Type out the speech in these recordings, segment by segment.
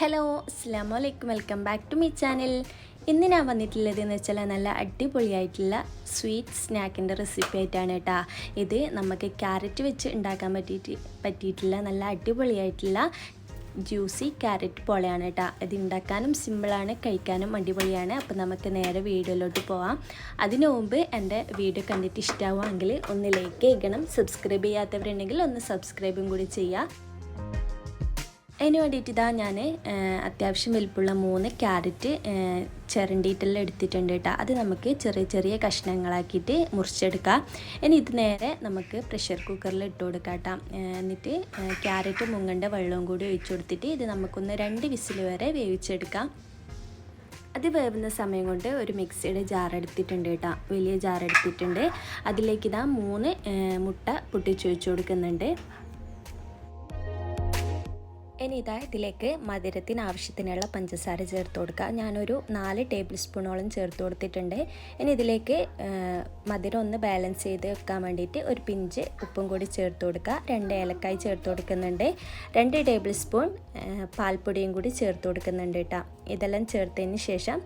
Hello അസ്സാം വലൈക്കും welcome back to my channel ഇന്ന് ഞാൻ വന്നിട്ടുള്ളത് എന്ന് വെച്ചാൽ നല്ല അടിപൊളിയായിട്ടുള്ള സ്വീറ്റ് സ്നാക്കിന്റെ റെസിപ്പി ആയിട്ടാണ് കേട്ടോ. ഇത് നമുക്ക് ക്യാരറ്റ് വെച്ച് ഉണ്ടാക്കാൻ പറ്റിയിട്ട് പറ്റിയിട്ടുള്ള നല്ല അടിപൊളിയായിട്ടുള്ള ജ്യൂസി ക്യാരറ്റ് പോലെയാണ് കേട്ടോ. ഇത് ഉണ്ടാക്കാനും സിമ്പിളാണ് കഴിക്കാനും അടിപൊളിയാണ്. അപ്പോൾ നമുക്ക് നേരെ വീഡിയോയിലോട്ട് പോവാം. അതിനു മുമ്പ് എന്റെ വീഡിയോ കണ്ടിട്ട് ഇഷ്ടമാവുമെങ്കിൽ ഒന്ന് ലൈക്ക് ചെയ്യണം. സബ്സ്ക്രൈബ് ചെയ്യാത്തവരുണ്ടെങ്കിൽ ഒന്ന് സബ്സ്ക്രൈബും കൂടി ചെയ്യുക അതിന് വേണ്ടിയിട്ട് ഇതാ ഞാൻ അത്യാവശ്യം വലിപ്പുള്ള മൂന്ന് ക്യാരറ്റ് ചിരണ്ടിയിട്ടെല്ലാം എടുത്തിട്ടുണ്ട് കേട്ടോ അത് നമുക്ക് ചെറിയ ചെറിയ കഷ്ണങ്ങളാക്കിയിട്ട് മുറിച്ചെടുക്കാം. ഇനി ഇത് നേരെ നമുക്ക് പ്രഷർ കുക്കറിൽ ഇട്ട് കൊടുക്കാം കേട്ടോ എന്നിട്ട് ക്യാരറ്റ് മുങ്ങണ്ട വെള്ളവും കൂടി ഒഴിച്ചു കൊടുത്തിട്ട് ഇത് നമുക്കൊന്ന് രണ്ട് വിസിൽ വരെ വേവിച്ചെടുക്കാം. അത് വേവുന്ന സമയം കൊണ്ട് ഒരു മിക്സിയുടെ ജാർ എടുത്തിട്ടുണ്ട് കേട്ടോ വലിയ ജാർ എടുത്തിട്ടുണ്ട്. അതിലേക്ക് ഇതാ മൂന്ന് മുട്ട പൊട്ടിച്ചൊഴിച്ചു കൊടുക്കുന്നുണ്ട്. ഇനി ഇതാ ഇതിലേക്ക് മധുരത്തിന് ആവശ്യത്തിനുള്ള പഞ്ചസാര ചേർത്ത് കൊടുക്കുക. ഞാനൊരു നാല് ടേബിൾ സ്പൂണോളം ചേർത്ത് കൊടുത്തിട്ടുണ്ട്. ഇനി ഇതിലേക്ക് മധുരം ഒന്ന് ബാലൻസ് ചെയ്ത് വെക്കാൻ വേണ്ടിയിട്ട് ഒരു പിഞ്ച് ഉപ്പും കൂടി ചേർത്ത് കൊടുക്കുക. രണ്ട് ഏലക്കായ് ചേർത്ത് കൊടുക്കുന്നുണ്ട്. രണ്ട് ടേബിൾ സ്പൂൺ പാൽപ്പൊടിയും കൂടി ചേർത്ത് കൊടുക്കുന്നുണ്ട് കേട്ടോ. ഇതെല്ലാം ചേർത്തതിന് ശേഷം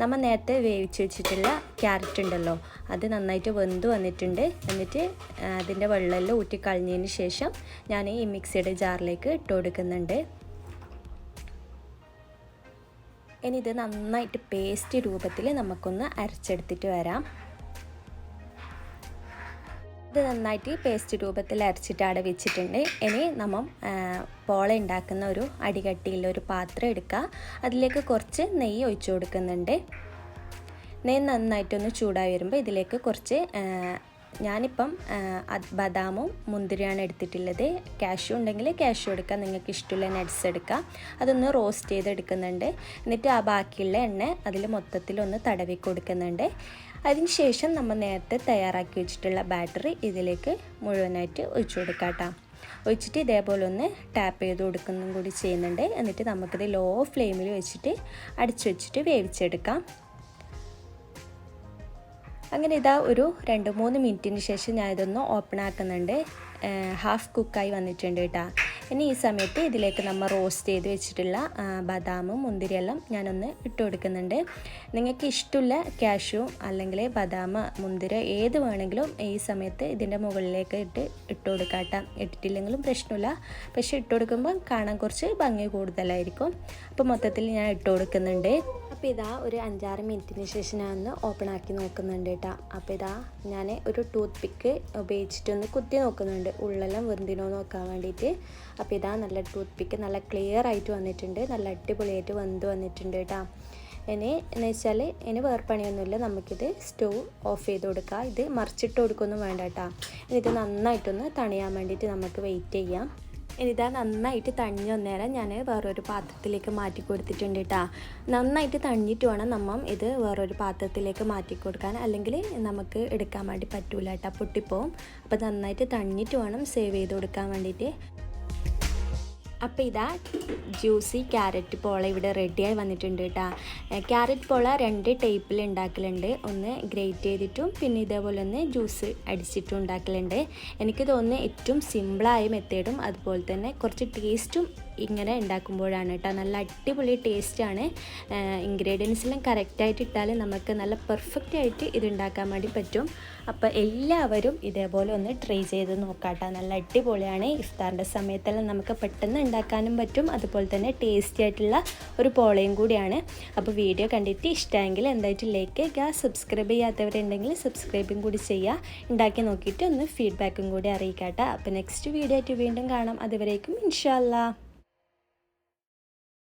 നമ്മൾ നേരത്തെ വേവിച്ച് വെച്ചിട്ടുള്ള ക്യാരറ്റ് ഉണ്ടല്ലോ അത് നന്നായിട്ട് വെന്ത് വന്നിട്ടുണ്ട്. എന്നിട്ട് അതിന്റെ വെള്ളമെല്ലാം ഊറ്റി കളഞ്ഞതിന് ശേഷം ഞാൻ ഈ മിക്സിയുടെ ജാറിലേക്ക് ഇട്ട് കൊടുക്കുന്നുണ്ട്. ഇനി ഇത് നന്നായിട്ട് പേസ്റ്റ് രൂപത്തിൽ നമുക്കൊന്ന് അരച്ചെടുത്തിട്ട് വരാം. ഇത് നന്നായിട്ട് പേസ്റ്റ് രൂപത്തിൽ അരച്ചിട്ട് അവിടെ വെച്ചിട്ടുണ്ട്. ഇനി നമ്മൾ പോള ഉണ്ടാക്കുന്ന ഒരു അടികട്ടിയുള്ള ഒരു പാത്രം എടുക്കുക അതിലേക്ക് കുറച്ച് നെയ്യ് ഒഴിച്ചു കൊടുക്കുന്നുണ്ട്. നെയ്യ് നന്നായിട്ടൊന്ന് ചൂടായി വരുമ്പോൾ ഇതിലേക്ക് കുറച്ച് ഞാനിപ്പം ബദാമും മുന്തിരിയാണ് എടുത്തിട്ടുള്ളത്. കാഷ്യൂ ഉണ്ടെങ്കിൽ കാഷ്യൂ എടുക്കാം. നിങ്ങൾക്ക് ഇഷ്ടമുള്ള നട്ട്സ് എടുക്കാം. അതൊന്ന് റോസ്റ്റ് ചെയ്തെടുക്കുന്നുണ്ട്. എന്നിട്ട് ആ ബാക്കിയുള്ള എണ്ണ അതിൽ മൊത്തത്തിലൊന്ന് തടവി കൊടുക്കുന്നുണ്ട്. അതിന് ശേഷം നമ്മൾ നേരത്തെ തയ്യാറാക്കി വെച്ചിട്ടുള്ള ബാറ്ററി ഇതിലേക്ക് മുഴുവനായിട്ട് ഒഴിച്ചു കൊടുക്കാം കേട്ടോ. ഒഴിച്ചിട്ട് ഇതേപോലെ ഒന്ന് ടാപ്പ് ചെയ്ത് കൊടുക്കുന്നതും കൂടി ചെയ്യുന്നുണ്ട്. എന്നിട്ട് നമുക്കിത് ലോ ഫ്ലെയിമിൽ വെച്ചിട്ട് അടിച്ചു വെച്ചിട്ട് വേവിച്ചെടുക്കാം. അങ്ങനെ ഇതാ ഒരു രണ്ട് മൂന്ന് മിനിറ്റിന് ശേഷം ഞാൻ ഇതൊന്ന് ഓപ്പൺ ആക്കുന്നുണ്ട്. ഹാഫ് കുക്കായി വന്നിട്ടുണ്ട് കേട്ടോ ഇനി ഈ സമയത്ത് ഇതിലേക്ക് നമ്മൾ റോസ്റ്റ് ചെയ്ത് വെച്ചിട്ടുള്ള ബദാമും മുന്തിരിയെല്ലാം ഞാനൊന്ന് ഇട്ട് കൊടുക്കുന്നുണ്ട്. നിങ്ങൾക്ക് ഇഷ്ടമുള്ള കാഷ്യൂ അല്ലെങ്കിൽ ബദാം മുന്തിര ഏത് വേണമെങ്കിലും ഈ സമയത്ത് ഇതിന്റെ മുകളിലേക്ക് ഇട്ട് ഇട്ട് കൊടുക്കാം കേട്ടോ ഇട്ടിട്ടില്ലെങ്കിലും പ്രശ്നമില്ല. പക്ഷേ ഇട്ട് കൊടുക്കുമ്പോൾ കാണാൻ കുറച്ച് ഭംഗി കൂടുതലായിരിക്കും. അപ്പോൾ മൊത്തത്തിൽ ഞാൻ ഇട്ട് കൊടുക്കുന്നുണ്ട്. അപ്പോൾ ഇതാ ഒരു അഞ്ചാറ് മിനിറ്റിന് ശേഷം ഞാൻ ഒന്ന് ഓപ്പൺ ആക്കി നോക്കുന്നുണ്ട് കേട്ടോ അപ്പോൾ ഇതാ ഞാൻ ഒരു ടൂത്ത് പിക്ക് ഉപയോഗിച്ചിട്ടൊന്ന് കുത്തി നോക്കുന്നുണ്ട് ഉള്ളെല്ലാം വെന്തിനോ നോക്കാൻ വേണ്ടിയിട്ട്. അപ്പോൾ ഇതാ നല്ല ടൂത്ത് പിക്ക് നല്ല ക്ലിയർ ആയിട്ട് വന്നിട്ടുണ്ട്. നല്ല അടിപൊളിയായിട്ട് വെന്ത് വന്നിട്ടുണ്ട് കേട്ടോ. ഇനി എന്ന് വെച്ചാൽ ഇനി വേറെ പണിയൊന്നുമില്ല. നമുക്കിത് സ്റ്റൗ ഓഫ് ചെയ്ത് കൊടുക്കുക ഇത് മറിച്ചിട്ട് കൊടുക്കൊന്നും വേണ്ട കേട്ടോ. ഇത് നന്നായിട്ടൊന്ന് തണിയാൻ വേണ്ടിയിട്ട് നമുക്ക് വെയിറ്റ് ചെയ്യാം. ഇനിതാ നന്നായിട്ട് തണിഞ്ഞ് വന്നേരം ഞാൻ വേറൊരു പാത്രത്തിലേക്ക് മാറ്റി കൊടുത്തിട്ടുണ്ട് കേട്ടോ നന്നായിട്ട് തണിഞ്ഞിട്ട് വേണം നമ്മൾ ഇത് വേറൊരു പാത്രത്തിലേക്ക് മാറ്റി കൊടുക്കാൻ. അല്ലെങ്കിൽ നമുക്ക് എടുക്കാൻ വേണ്ടി പറ്റൂല കേട്ടോ പൊട്ടിപ്പോവും. അപ്പോൾ നന്നായിട്ട് തണിഞ്ഞിട്ട് വേണം സേവ് ചെയ്ത് കൊടുക്കാൻ വേണ്ടിയിട്ട് അപ്പോൾ ഇതാ ജ്യൂസി ക്യാരറ്റ് പോള ഇവിടെ റെഡിയായി വന്നിട്ടുണ്ട് കേട്ടോ ക്യാരറ്റ് പോള രണ്ട് ടൈപ്പിൽ ഉണ്ടാക്കലുണ്ട്. ഒന്ന് ഗ്രേറ്റ് ചെയ്തിട്ടും പിന്നെ ഇതേപോലെ ഒന്ന് ജ്യൂസ് അടിച്ചിട്ടും ഉണ്ടാക്കലുണ്ട്. എനിക്ക് തോന്നുന്നു ഏറ്റവും സിമ്പിളായ മെത്തേഡും അതുപോലെ തന്നെ കുറച്ച് ടേസ്റ്റും ഇങ്ങനെ ഉണ്ടാക്കുമ്പോഴാണ് കേട്ടോ. നല്ല അടിപൊളി ടേസ്റ്റാണ് ഇൻഗ്രീഡിയൻസെല്ലാം കറക്റ്റായിട്ട് ഇട്ടാൽ നമുക്ക് നല്ല പെർഫെക്റ്റ് ആയിട്ട് ഇത് ഉണ്ടാക്കാൻ വേണ്ടി പറ്റും. അപ്പോൾ എല്ലാവരും ഇതേപോലെ ഒന്ന് ട്രൈ ചെയ്ത് നോക്കാട്ടോ നല്ല അടിപൊളിയാണ്. ഇഫ്താറിന്റെ സമയത്തെല്ലാം നമുക്ക് പെട്ടെന്ന് ഉണ്ടാക്കാനും പറ്റും. അതുപോലെ തന്നെ ടേസ്റ്റി ആയിട്ടുള്ള ഒരു പോളയും കൂടിയാണ്. അപ്പോൾ വീഡിയോ കണ്ടിട്ട് ഇഷ്ടമെങ്കിൽ എന്തായിട്ട് ലൈക്ക് ചെയ്യുക. സബ്സ്ക്രൈബ് ചെയ്യാത്തവരുണ്ടെങ്കിൽ സബ്സ്ക്രൈബും കൂടി ചെയ്യുക. ഉണ്ടാക്കി നോക്കിയിട്ട് ഒന്ന് ഫീഡ്ബാക്കും കൂടി അറിയിക്കാട്ടോ അപ്പോൾ നെക്സ്റ്റ് വീഡിയോ ആയിട്ട് വീണ്ടും കാണാം. അതുവരേക്കും ഇൻഷാല്ലാ